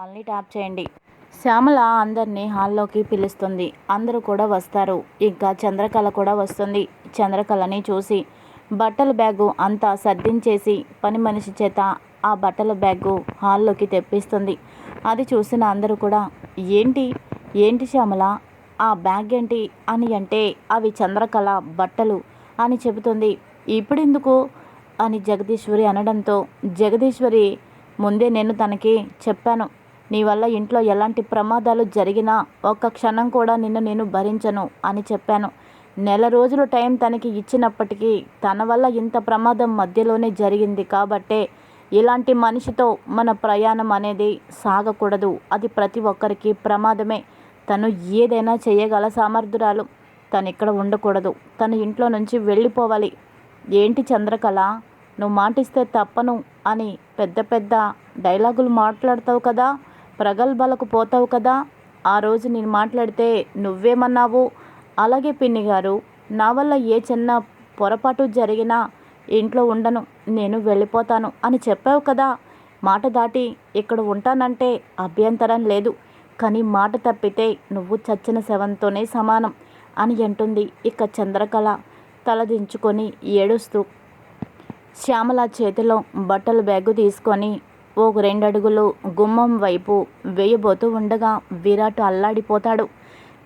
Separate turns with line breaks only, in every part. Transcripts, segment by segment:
ఆల్ని tap చేయండి. శ్యామల అందరినీ హాల్లోకి పిలుస్తుంది. అందరూ కూడా వస్తారు. ఇంకా చంద్రకళ కూడా వస్తుంది. చంద్రకళని చూసి బట్టల బ్యాగు అంతా సర్దించేసి పని మనిషి చేత ఆ బట్టల బ్యాగు హాల్లోకి తెప్పిస్తుంది. అది చూసిన అందరూ కూడా ఏంటి? ఏంటి శ్యామల? ఆ బ్యాగ్ ఏంటి అని అంటే అవి చంద్రకళ బట్టలు అని చెబుతుంది. ఇప్పుడెందుకు అని జగదీశ్వరి అనడంతో జగదీశ్వరి ముందే నేను తనకి చెప్పాను. నీ వల్ల ఇంట్లో ఎలాంటి ప్రమాదాలు జరిగినా ఒక్క క్షణం కూడా నిన్ను నేను భరించను అని చెప్పాను. నెల రోజులు టైం తనకి ఇచ్చినప్పటికీ తన వల్ల ఇంత ప్రమాదం మధ్యలోనే జరిగింది కాబట్టే ఇలాంటి మనిషితో మన ప్రయాణం అనేది సాగకూడదు. అది ప్రతి ఒక్కరికి ప్రమాదమే. తను ఏదైనా చేయగల సామర్థ్యురాలు తను ఇక్కడ ఉండకూడదు. తను ఇంట్లో నుంచి వెళ్ళిపోవాలి. ఏంటి చంద్రకళ? నువ్వు మాటిస్తే తప్పను అని పెద్ద పెద్ద డైలాగులు మాట్లాడతావు కదా. ప్రగల్భాలకు పోతావు కదా? ఆ రోజు నేను మాట్లాడితే నువ్వేమన్నావు? అలాగే పిన్ని గారు నా వల్ల ఏ చిన్న పొరపాటు జరిగినా ఇంట్లో ఉండను నేను వెళ్ళిపోతాను అని చెప్పావు కదా? మాట దాటి ఇక్కడ ఉంటానంటే అభ్యంతరం లేదు. కానీ మాట తప్పితే నువ్వు చచ్చిన శవంతోనే సమానం అని అంటుంది ఇక చంద్రకళ తలదించుకొని ఏడుస్తూ. శ్యామల చేతిలో బట్టల బ్యాగు తీసుకొని ఒక రెండడుగులు గుమ్మం వైపు వేయబోతూ ఉండగా విరాట్ అల్లాడిపోతాడు.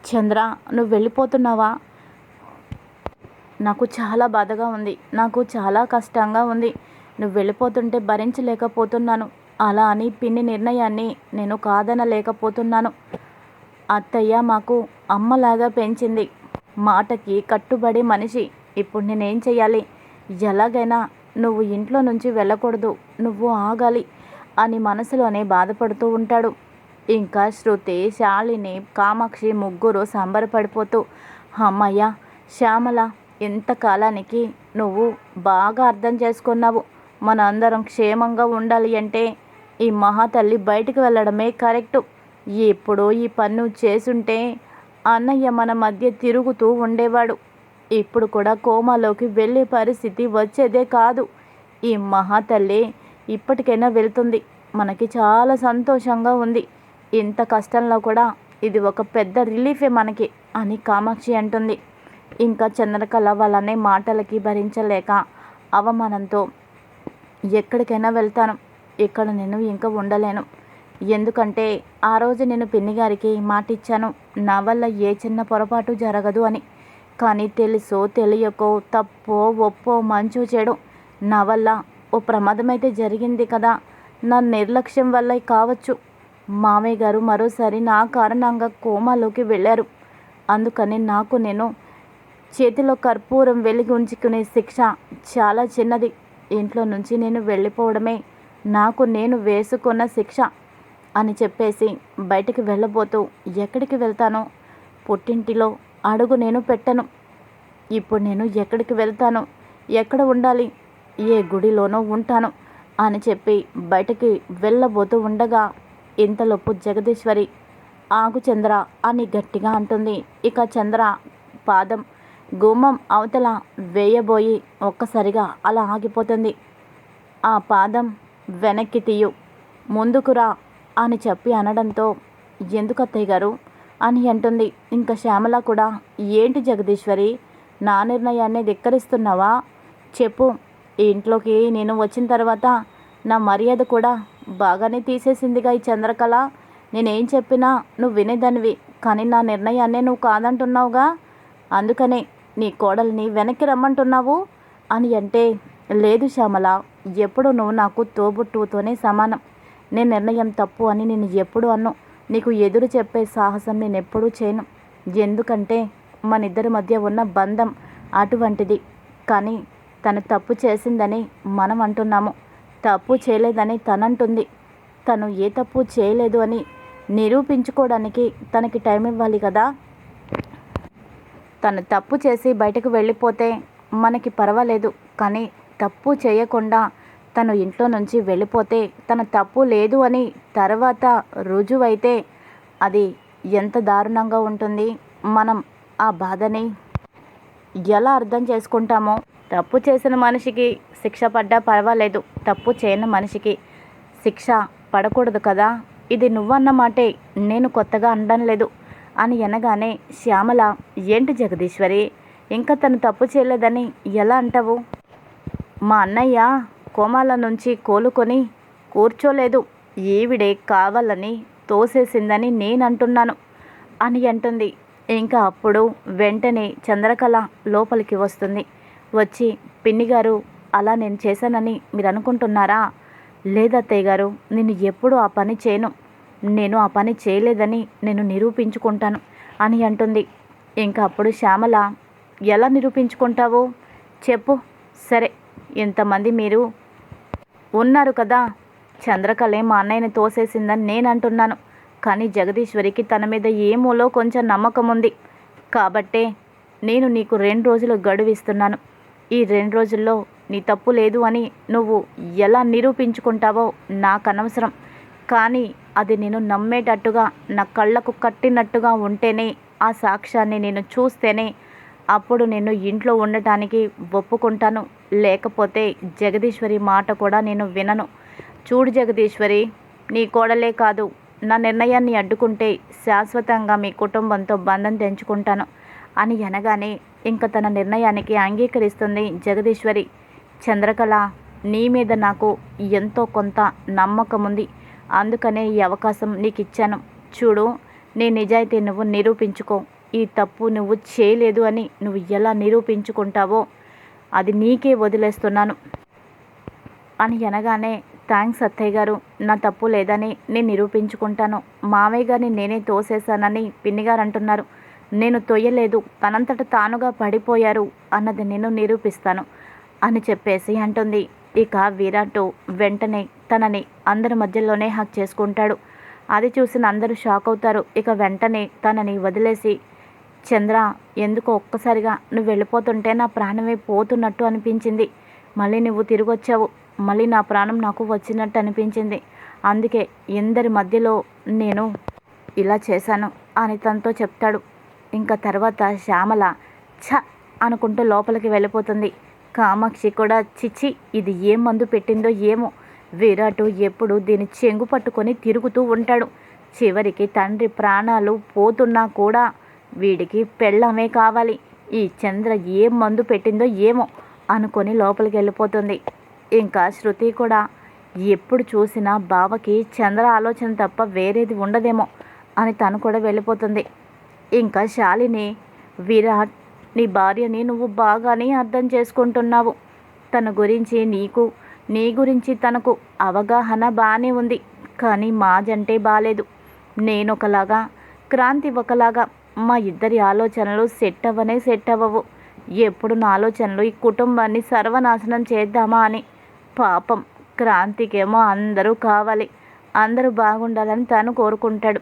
చంద్ర నువ్వు వెళ్ళిపోతున్నావా? నాకు చాలా బాధగా ఉంది. నాకు చాలా కష్టంగా ఉంది. నువ్వు వెళ్ళిపోతుంటే భరించలేకపోతున్నాను. అలా అని పిన్ని నిర్ణయాన్ని నేను కాదనలేకపోతున్నాను. అత్తయ్య మాకు అమ్మలాగా పెంచింది. మాటకి కట్టుబడి మనిషి. ఇప్పుడు నేనేం చేయాలి ఎలాగైనా నువ్వు ఇంట్లో నుంచి వెళ్ళకూడదు. నువ్వు ఆగాలి. అని మనసులోనే బాధపడుతూ ఉంటాడు. ఇంకా శృతి శాలిని కామాక్షి ముగ్గురు సంబరపడిపోతూ అమ్మయ్య శ్యామల ఇంతకాలానికి నువ్వు బాగా అర్థం చేసుకున్నావు. మన అందరం క్షేమంగా ఉండాలి అంటే ఈ మహాతల్లి బయటికి వెళ్ళడమే కరెక్టు. ఇప్పుడు ఈ పన్ను చేసుంటే అన్నయ్య మన మధ్య తిరుగుతూ ఉండేవాడు. ఇప్పుడు కూడా కోమాలోకి వెళ్ళే పరిస్థితి వచ్చేదే కాదు. ఈ మహాతల్లి ఇప్పటికైనా వెళ్తుంది. మనకి చాలా సంతోషంగా ఉంది. ఇంత కష్టంలో కూడా ఇది ఒక పెద్ద రిలీఫే మనకి అని కామాక్షి అంటుంది. ఇంకా చంద్రకళ వాళ్ళనే మాటలకి భరించలేక అవమానంతో ఎక్కడికైనా వెళ్తాను. ఇక్కడ నేను ఇంకా ఉండలేను. ఎందుకంటే ఆ రోజు నేను పిన్ని గారికి మాట ఇచ్చాను నా వల్ల ఏ చిన్న పొరపాటు జరగదు అని. కానీ తెలుసో తెలియకో తప్పో ఒప్పో మంచు చెడు నా వల్ల ఓ ప్రమాదం అయితే జరిగింది కదా. నా నిర్లక్ష్యం వల్ల కావచ్చు. మామయ్య గారు మరోసారి నా కారణంగా కోమాలోకి వెళ్ళారు. అందుకని నాకు నేను చేతిలో కర్పూరం వెలిగి ఉంచుకునే శిక్ష చాలా చిన్నది. ఇంట్లో నుంచి నేను వెళ్ళిపోవడమే. నాకు నేను వేసుకున్న శిక్ష అని చెప్పేసి బయటికి వెళ్ళబోతూ ఎక్కడికి వెళ్తానో పుట్టింటిలో అడుగు నేను పెట్టను. ఇప్పుడు నేను ఎక్కడికి వెళ్తాను? ఎక్కడ ఉండాలి? ఏ గుడిలోనో ఉంటాను అని చెప్పి బయటకి వెళ్ళబోతూ ఉండగా ఇంతలోపు జగదీశ్వరి ఆగు చంద్ర అని గట్టిగా అంటుంది. ఇక చంద్ర పాదం గుమ్మం అవతల వేయబోయి ఒక్కసారిగా అలా ఆగిపోతుంది. ఆ పాదం వెనక్కి తీయు ముందుకురా అని చెప్పి అనడంతో ఎందుకు అత్తయ్య గారు అని అంటుంది. ఇంకా శ్యామల కూడా ఏంటి జగదీశ్వరి నా నిర్ణయాన్ని ధిక్కరిస్తున్నావా? చెప్పు ఈ ఇంట్లోకి నేను వచ్చిన తర్వాత నా మర్యాద కూడా బాగానే తీసేసిందిగా ఈ చంద్రకళ. నేనేం చెప్పినా నువ్వు వినేదానివి కానీ నా నిర్ణయాన్నే నువ్వు కాదంటున్నావుగా. అందుకనే నీ కోడల్ని వెనక్కి రమ్మంటున్నావు అని అంటే లేదు శ్యామల ఎప్పుడు నువ్వు నాకు తోబుట్టుతోనే సమానం. నేను నిర్ణయం తప్పు అని నేను ఎప్పుడు అన్ను. నీకు ఎదురు చెప్పే సాహసం నేను ఎప్పుడూ చేయను. ఎందుకంటే మన ఇద్దరి మధ్య ఉన్న బంధం అటువంటిది. కానీ తను తప్పు చేసిందని మనం అంటున్నాము. తప్పు చేయలేదని తనంటుంది. తను ఏ తప్పు చేయలేదు అని నిరూపించుకోవడానికి తనకి టైం ఇవ్వాలి కదా? తను తప్పు చేసి బయటకు వెళ్ళిపోతే మనకి పర్వాలేదు. కానీ తప్పు చేయకుండా తను ఇంట్లో నుంచి వెళ్ళిపోతే తన తప్పు లేదు అని తర్వాత రుజువైతే అది ఎంత దారుణంగా ఉంటుంది. మనం ఆ బాధని ఎలా అర్థం చేసుకుంటామో తప్పు చేసిన మనిషికి శిక్ష పడ్డా పర్వాలేదు. తప్పు చేయని మనిషికి శిక్ష పడకూడదు కదా. ఇది నువ్వన్న మాటే నేను కొత్తగా అనడం లేదు. అని అనగానే శ్యామల ఏంటి జగదీశ్వరి? ఇంకా తను తప్పు చేయలేదని ఎలా అంటావు? మా అన్నయ్య కోమాల నుంచి కోలుకొని కూర్చోలేదు. ఈవిడే కావాలని తోసేసిందని నేను అంటున్నాను అని అంటుంది. ఇంకా అప్పుడు వెంటనే చంద్రకళ లోపలికి వస్తుంది. వచ్చి పిన్ని గారు అలా నేను చేశానని మీరు అనుకుంటున్నారా లేదత్తయ్య గారు నేను ఎప్పుడూ ఆ పని చేయను. నేను ఆ పని చేయలేదని నేను నిరూపించుకుంటాను అని అంటుంది. ఇంకా అప్పుడు శ్యామల ఎలా నిరూపించుకుంటావు? చెప్పు. సరే ఇంతమంది మీరు ఉన్నారు కదా. చంద్రకళే మా అన్నయ్యని తోసేసిందని నేను అంటున్నాను కానీ జగదీశ్వరికి తన మీద ఏమోలో కొంచెం నమ్మకం ఉంది కాబట్టే నేను నీకు రెండు రోజులు గడువిస్తున్నాను. ఈ రెండు రోజుల్లో నీ తప్పు లేదు అని నువ్వు ఎలా నిరూపించుకుంటావో నాకు అనవసరం కానీ అది నేను నమ్మేటట్టుగా నా కళ్ళకు కట్టినట్టుగా ఉంటేనే ఆ సాక్ష్యాన్ని నేను చూస్తేనే అప్పుడు నేను ఇంట్లో ఉండటానికి ఒప్పుకుంటాను. లేకపోతే జగదీశ్వరి మాట కూడా నేను వినను. చూడు జగదీశ్వరి నీ కోడలే కాదు. నా నిర్ణయాన్ని అడ్డుకుంటే శాశ్వతంగా మీ కుటుంబంతో బంధం తెంచుకుంటాను అని అనగానే ఇంకా తన నిర్ణయానికి అంగీకరిస్తుంది జగదీశ్వరి. చంద్రకళ నీ మీద నాకు ఎంతో కొంత నమ్మకం ఉంది అందుకనే ఈ అవకాశం నీకు ఇచ్చాను చూడు నీ నిజాయితీ నువ్వు నిరూపించుకో. ఈ తప్పు నువ్వు చేయలేదు అని నువ్వు ఎలా నిరూపించుకుంటావో అది నీకే వదిలేస్తున్నాను. అని అనగానే థ్యాంక్స్ అత్తయ్య గారు. నా తప్పు లేదని నేను నిరూపించుకుంటాను. మామయ్య గారిని నేనే తోసేశానని పిన్నిగారు అంటున్నారు. నేను తొయ్యలేదు. తనంతట తానుగా పడిపోయారు అన్నది నేను నిరూపిస్తాను అని చెప్పేసి అంటుంది. ఇక విరాట్ వెంటనే తనని అందరి మధ్యలోనే హక్ చేసుకుంటాడు. అది చూసిన అందరూ షాక్ అవుతారు. ఇక వెంటనే తనని వదిలేసి చంద్ర ఎందుకో ఒక్కసారిగా నువ్వు వెళ్ళిపోతుంటే నా ప్రాణమే పోతున్నట్టు అనిపించింది. మళ్ళీ నువ్వు తిరిగి వచ్చావు మళ్ళీ నా ప్రాణం నాకు వచ్చినట్టు అనిపించింది. అందుకే ఎందరి మధ్యలో నేను ఇలా చేశాను అని తనతో చెప్తాడు. ఇంకా తర్వాత శ్యామల ఛ అనుకుంటూ లోపలికి వెళ్ళిపోతుంది. కామాక్షి కూడా చిచ్చి ఇది ఏం మందు పెట్టిందో ఏమో. విరాటు ఎప్పుడు దీని చెంగు పట్టుకొని తిరుగుతూ ఉంటాడు. చివరికి తండ్రి ప్రాణాలు పోతున్నా కూడా వీడికి పెళ్ళమే కావాలి. ఈ చంద్ర ఏం మందు పెట్టిందో ఏమో అనుకొని లోపలికి వెళ్ళిపోతుంది. ఇంకా శృతి కూడా ఎప్పుడు చూసినా బావకి చంద్ర ఆలోచన తప్ప వేరేది ఉండదేమో అని తను కూడా వెళ్ళిపోతుంది. ఇంకా శాలిని విరాట్ నీ భార్యని నువ్వు బాగానే అర్థం చేసుకుంటున్నావు. తన గురించి నీకు నీ గురించి తనకు అవగాహన బాగానే ఉంది కానీ మాజంటే బాగాలేదు నేను ఒకలాగా క్రాంతి ఒకలాగా మా ఇద్దరి ఆలోచనలు సెట్ అవ్వనే సెట్ అవ్వవు ఎప్పుడు నా ఆలోచనలు ఈ కుటుంబాన్ని సర్వనాశనం చేద్దామా అని. పాపం క్రాంతికేమో అందరూ కావాలి అందరూ బాగుండాలని తను కోరుకుంటాడు.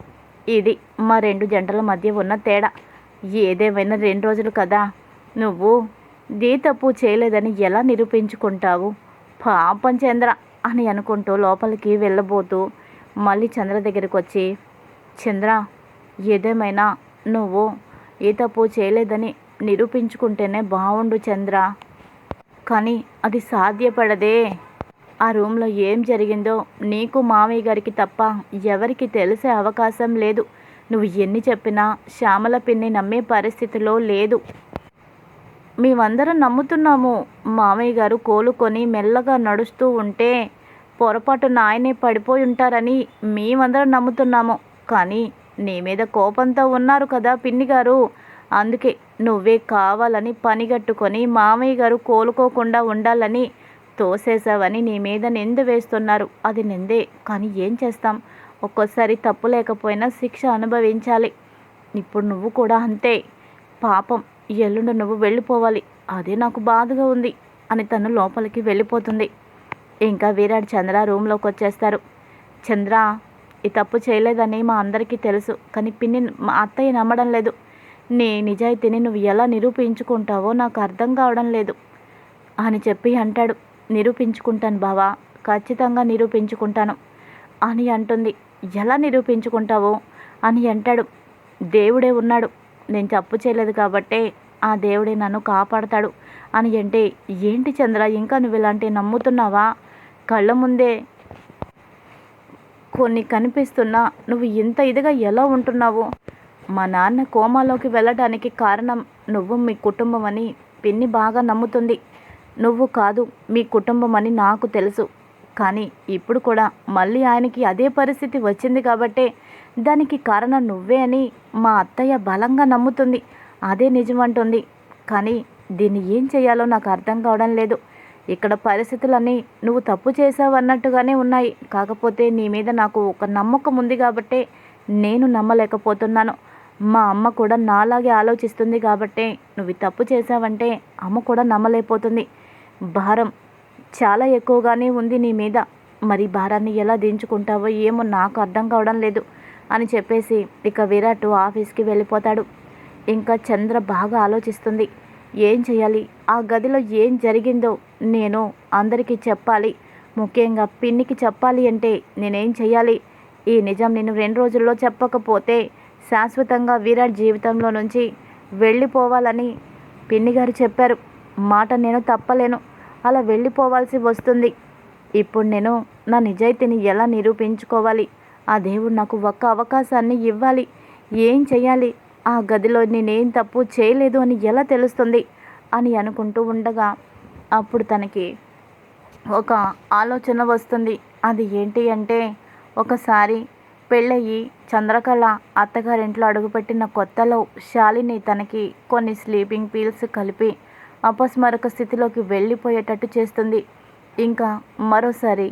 ఇది మా రెండు జంటల మధ్య ఉన్న తేడా. ఏదేమైనా రెండు రోజులు కదా. నువ్వు దీ తప్పు చేయలేదని ఎలా నిరూపించుకుంటావు? పాపం చంద్ర అని అనుకుంటూ లోపలికి వెళ్ళబోతూ మళ్ళీ చంద్ర దగ్గరికి వచ్చి చంద్ర ఏదేమైనా నువ్వు ఏ తప్పు చేయలేదని నిరూపించుకుంటేనే బాగుండు చంద్ర. కానీ అది సాధ్యపడదే. ఆ రూమ్లో ఏం జరిగిందో నీకు మామయ్య గారికి తప్ప ఎవరికి తెలిసే అవకాశం లేదు. నువ్వు ఎన్ని చెప్పినా శ్యామల పిన్ని నమ్మే పరిస్థితిలో లేదు. మేమందరం నమ్ముతున్నాము. మామయ్య గారు కోలుకొని మెల్లగా నడుస్తూ ఉంటే పొరపాటున ఆయనే పడిపోయి ఉంటారని మేమందరం నమ్ముతున్నాము. కానీ నీ మీద కోపంతో ఉన్నారు కదా పిన్ని గారు. అందుకే నువ్వే కావాలని పనిగట్టుకొని మామయ్య గారు కోలుకోకుండా ఉండాలని తోసేసావని నీ మీద నింద వేస్తున్నారు. అది నిందే కానీ ఏం చేస్తాం? ఒక్కోసారి తప్పు లేకపోయినా శిక్ష అనుభవించాలి. ఇప్పుడు నువ్వు కూడా అంతే. పాపం ఎల్లుండి నువ్వు వెళ్ళిపోవాలి. అదే నాకు బాధగా ఉంది అని తను లోపలికి వెళ్ళిపోతుంది. ఇంకా వీరాడు చంద్ర రూమ్లోకి వచ్చేస్తారు. చంద్ర ఈ తప్పు చేయలేదని మా అందరికీ తెలుసు కానీ పిన్ని మా అత్తయ్య నమ్మడం లేదు. నీ నిజాయితీని నువ్వు ఎలా నిరూపించుకుంటావో నాకు అర్థం కావడం లేదు అని చెప్పి అంటాడు. నిరూపించుకుంటాను బావా. ఖచ్చితంగా నిరూపించుకుంటాను. అని అంటుంది. ఎలా నిరూపించుకుంటావో? అని అంటాడు. దేవుడే ఉన్నాడు. నేను తప్పు చేయలేదు కాబట్టే ఆ దేవుడే నన్ను కాపాడతాడు. అని అంటే ఏంటి చంద్ర ఇంకా నువ్వు ఇలాంటి నమ్ముతున్నావా? కళ్ళ ముందే కొన్ని కనిపిస్తున్నా నువ్వు ఇంత ఇదిగా ఎలా ఉంటున్నావు? మా నాన్న కోమాలోకి వెళ్ళడానికి కారణం నువ్వు మీ కుటుంబం అని పిన్ని బాగా నమ్ముతుంది. నువ్వు కాదు మీ కుటుంబం అని నాకు తెలుసు. కానీ ఇప్పుడు కూడా మళ్ళీ ఆయనకి అదే పరిస్థితి వచ్చింది కాబట్టే దానికి కారణం నువ్వే అని మా అత్తయ్య బలంగా నమ్ముతుంది. అదే నిజమంటుంది. కానీ దీన్ని ఏం చేయాలో నాకు అర్థం కావడం లేదు. ఇక్కడ పరిస్థితులన్నీ నువ్వు తప్పు చేసావు అన్నట్టుగానే ఉన్నాయి. కాకపోతే నీ మీద నాకు ఒక నమ్మకం ఉంది కాబట్టే నేను నమ్మలేకపోతున్నాను. మా అమ్మ కూడా నాలాగే ఆలోచిస్తుంది కాబట్టే నువ్వు తప్పు చేసావంటే అమ్మ కూడా నమ్మలేకపోతుంది. భారం చాలా ఎక్కువగానే ఉంది నీ మీద. మరి భారాన్ని ఎలా దించుకుంటావో ఏమో నాకు అర్థం కావడం లేదు అని చెప్పేసి ఇక విరాట్ ఆఫీస్కి వెళ్ళిపోతాడు. ఇంకా చంద్ర బాగా ఆలోచిస్తుంది. ఏం చేయాలి? ఆ గదిలో ఏం జరిగిందో నేను అందరికీ చెప్పాలి. ముఖ్యంగా పిన్నికి చెప్పాలి అంటే నేనేం చేయాలి? ఈ నిజం నేను రెండు రోజుల్లో చెప్పకపోతే శాశ్వతంగా విరాట్ జీవితంలో నుంచి వెళ్ళిపోవాలని పిన్ని గారు చెప్పారు. మాట నేను తప్పలేను. అలా వెళ్ళిపోవాల్సి వస్తుంది. ఇప్పుడు నేను నా నిజాయితీని ఎలా నిరూపించుకోవాలి? ఆ దేవుడు నాకు ఒక్క అవకాశాన్ని ఇవ్వాలి. ఏం చేయాలి ఆ గదిలో నేనేం తప్పు చేయలేదు అని ఎలా తెలుస్తుంది? అని అనుకుంటూ ఉండగా అప్పుడు తనకి ఒక ఆలోచన వస్తుంది. అది ఏంటి అంటే ఒకసారి పెళ్ళయి చంద్రకళ అత్తగారింట్లో అడుగుపెట్టిన కొత్తలో శాలిని తనకి కొన్ని స్లీపింగ్ పీల్స్ కలిపి అపస్మరక స్థితిలోకి వెళ్ళిపోయేటట్టు చేస్తుంది. ఇంకా మరోసారి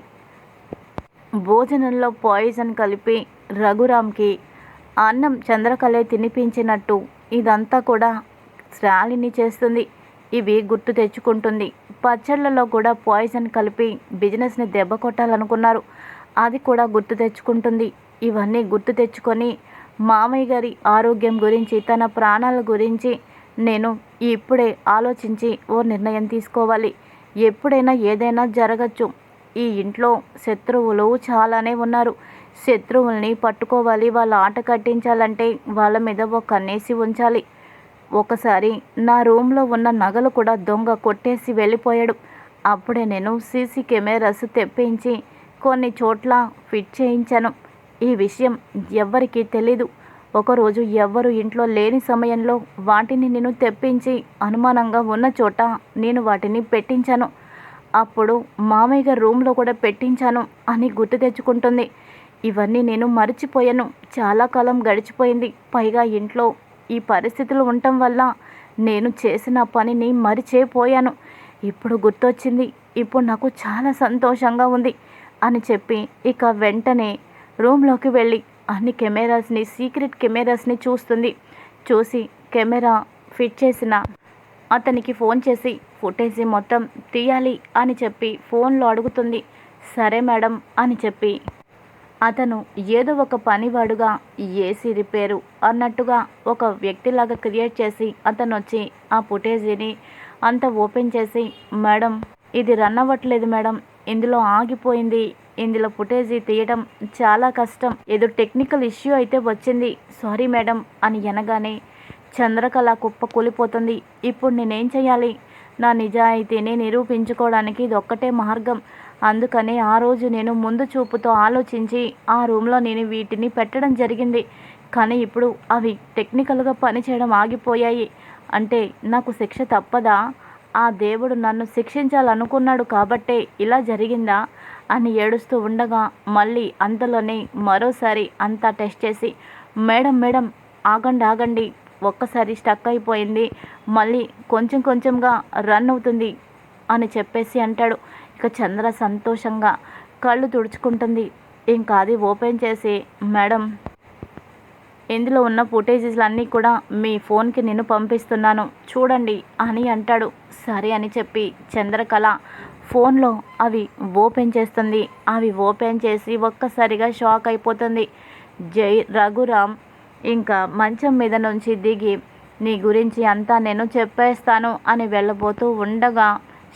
భోజనంలో పాయిజన్ కలిపి రఘురామ్కి అన్నం చంద్రకళే తినిపించినట్టు ఇదంతా కూడా శ్రాలిని చేస్తుంది. ఇవి గుర్తు తెచ్చుకుంటుంది. పచ్చళ్ళలో కూడా పాయిజన్ కలిపి బిజినెస్ని దెబ్బ కొట్టాలనుకున్నారు. అది కూడా గుర్తు తెచ్చుకుంటుంది. ఇవన్నీ గుర్తు తెచ్చుకొని మామయ్య గారి ఆరోగ్యం గురించి తన ప్రాణాల గురించి నేను ఇప్పుడే ఆలోచించి ఓ నిర్ణయం తీసుకోవాలి. ఎప్పుడైనా ఏదైనా జరగచ్చు. ఈ ఇంట్లో శత్రువులు చాలానే ఉన్నారు. శత్రువుల్ని పట్టుకోవాలి వాళ్ళ ఆట కట్టించాలంటే వాళ్ళ మీద ఒక కన్నేసి ఉంచాలి. ఒకసారి నా రూమ్లో ఉన్న నగలు కూడా దొంగ కొట్టేసి వెళ్ళిపోయాడు. అప్పుడే నేను సీసీ కెమెరాస్ తెప్పించి కొన్ని చోట్ల ఫిట్ చేయించాను. ఈ విషయం ఎవ్వరికీ తెలీదు. ఒకరోజు ఎవ్వరు ఇంట్లో లేని సమయంలో వాటిని నేను తెప్పించి అనుమానంగా ఉన్న చోట నేను వాటిని పెట్టించాను. అప్పుడు మామయ్య గారి రూమ్లో కూడా పెట్టించాను అని గుర్తు తెచ్చుకుంటుంది. ఇవన్నీ నేను మర్చిపోయాను. చాలా కాలం గడిచిపోయింది. పైగా ఇంట్లో ఈ పరిస్థితులు ఉండటం వల్ల నేను చేసిన పనిని మరిచేపోయాను ఇప్పుడు గుర్తొచ్చింది. ఇప్పుడు నాకు చాలా సంతోషంగా ఉంది అని చెప్పి ఇక వెంటనే రూమ్లోకి వెళ్ళి అన్ని కెమెరాస్ని సీక్రెట్ కెమెరాస్ని చూస్తుంది. చూసి కెమెరా ఫిట్ చేసిన అతనికి ఫోన్ చేసి ఫుటేజ్ మొత్తం తీయాలి అని చెప్పి ఫోన్లో అడుగుతుంది. సరే మేడం అని చెప్పి అతను ఏదో ఒక పనివాడుగా ఏసీ రిపేరు అన్నట్టుగా ఒక వ్యక్తిలాగా క్రియేట్ చేసి అతను వచ్చి ఆ ఫుటేజీని అంతా ఓపెన్ చేసి మేడం ఇది రన్ అవ్వట్లేదు మేడం ఇందులో ఆగిపోయింది. ఇందులో ఫుటేజీ తీయడం చాలా కష్టం. ఏదో టెక్నికల్ ఇష్యూ అయితే వచ్చింది. సారీ మేడం అని అనగానే చంద్రకళ కుప్ప కూలిపోతుంది. ఇప్పుడు నేనేం చేయాలి నా నిజాయితీని నిరూపించుకోవడానికి ఇది ఒక్కటే మార్గం. అందుకనే ఆ రోజు నేను ముందు చూపుతో ఆలోచించి ఆ రూమ్లో నేను వీటిని పెట్టడం జరిగింది. కానీ ఇప్పుడు అవి టెక్నికల్గా పనిచేయడం ఆగిపోయాయి. అంటే నాకు శిక్ష తప్పదా? ఆ దేవుడు నన్ను శిక్షించాలనుకున్నాడు కాబట్టే ఇలా జరిగిందా? అని ఏడుస్తూ ఉండగా మళ్ళీ అంతలోనే మరోసారి అంతా టెస్ట్ చేసి మేడం మేడం ఆగండి ఆగండి ఒక్కసారి స్టక్ అయిపోయింది మళ్ళీ కొంచెం కొంచెంగా రన్ అవుతుంది అని చెప్పేసి అంటాడు. ఇక చంద్ర సంతోషంగా కళ్ళు తుడుచుకుంటుంది. ఇంకా అది ఓపెన్ చేసి మేడం ఇందులో ఉన్న ఫుటేజెస్లన్నీ కూడా మీ ఫోన్కి నేను పంపిస్తున్నాను చూడండి అని అంటాడు. సరే అని చెప్పి చంద్రకళ ఫోన్లో అవి ఓపెన్ చేస్తుంది. అవి ఓపెన్ చేసి ఒక్కసారిగా షాక్ అయిపోతుంది. జై రఘురామ్ ఇంకా మంచం మీద నుంచి దిగి నీ గురించి అంతా నేను చెప్పేస్తాను అని వెళ్ళబోతూ ఉండగా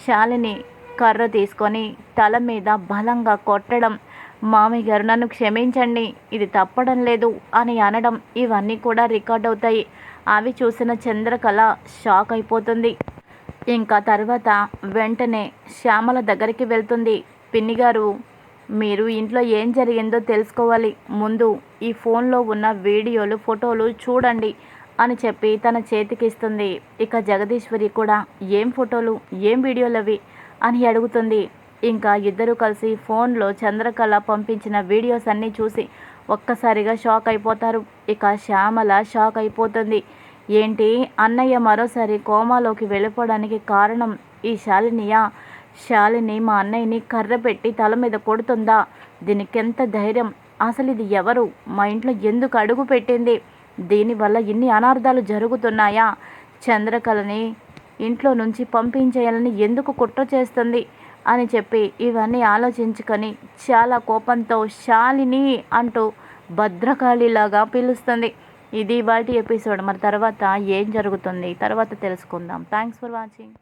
శాలిని కర్ర తీసుకొని తల మీద బలంగా కొట్టడం మామయ్య గారు నన్ను క్షమించండి ఇది తప్పడం లేదు అని అనడం ఇవన్నీ కూడా రికార్డ్ అవుతాయి. అవి చూసిన చంద్రకళ షాక్ అయిపోతుంది. ఇంకా తర్వాత వెంటనే శ్యామల దగ్గరికి వెళ్తుంది. పిన్ని గారు మీరు ఇంట్లో ఏం జరిగిందో తెలుసుకోవాలి. ముందు ఈ ఫోన్లో ఉన్న వీడియోలు ఫోటోలు చూడండి అని చెప్పి తన చేతికి ఇస్తుంది ఇక జగదీశ్వరి కూడా ఏం ఫోటోలు? ఏం వీడియోలు అవి అని అడుగుతుంది. ఇంకా ఇద్దరు కలిసి ఫోన్లో చంద్రకళ పంపించిన వీడియోస్ అన్నీ చూసి ఒక్కసారిగా షాక్ అయిపోతారు. ఇక శ్యామల షాక్ అయిపోతుంది. ఏంటి? అన్నయ్య మరోసారి కోమాలోకి వెళ్ళిపోవడానికి కారణం ఈ శాలినియా? శాలిని మా అన్నయ్యని కర్ర పెట్టి తల మీద కొడుతుందా? దీనికెంత ధైర్యం? అసలు ఇది ఎవరు? మా ఇంట్లో ఎందుకు అడుగు పెట్టింది? దీనివల్ల ఇన్ని అనార్థాలు జరుగుతున్నాయా? చంద్రకళని ఇంట్లో నుంచి పంపించేయాలని ఎందుకు కుట్ర చేస్తుంది? అని చెప్పి ఇవన్నీ ఆలోచించుకొని చాలా కోపంతో శాలిని అంటూ భద్రకాళిలాగా పిలుస్తుంది. ఇది ఇవాళ ఎపిసోడ్. మరి తర్వాత ఏం జరుగుతుంది? తర్వాత తెలుసుకుందాం. Thanks for watching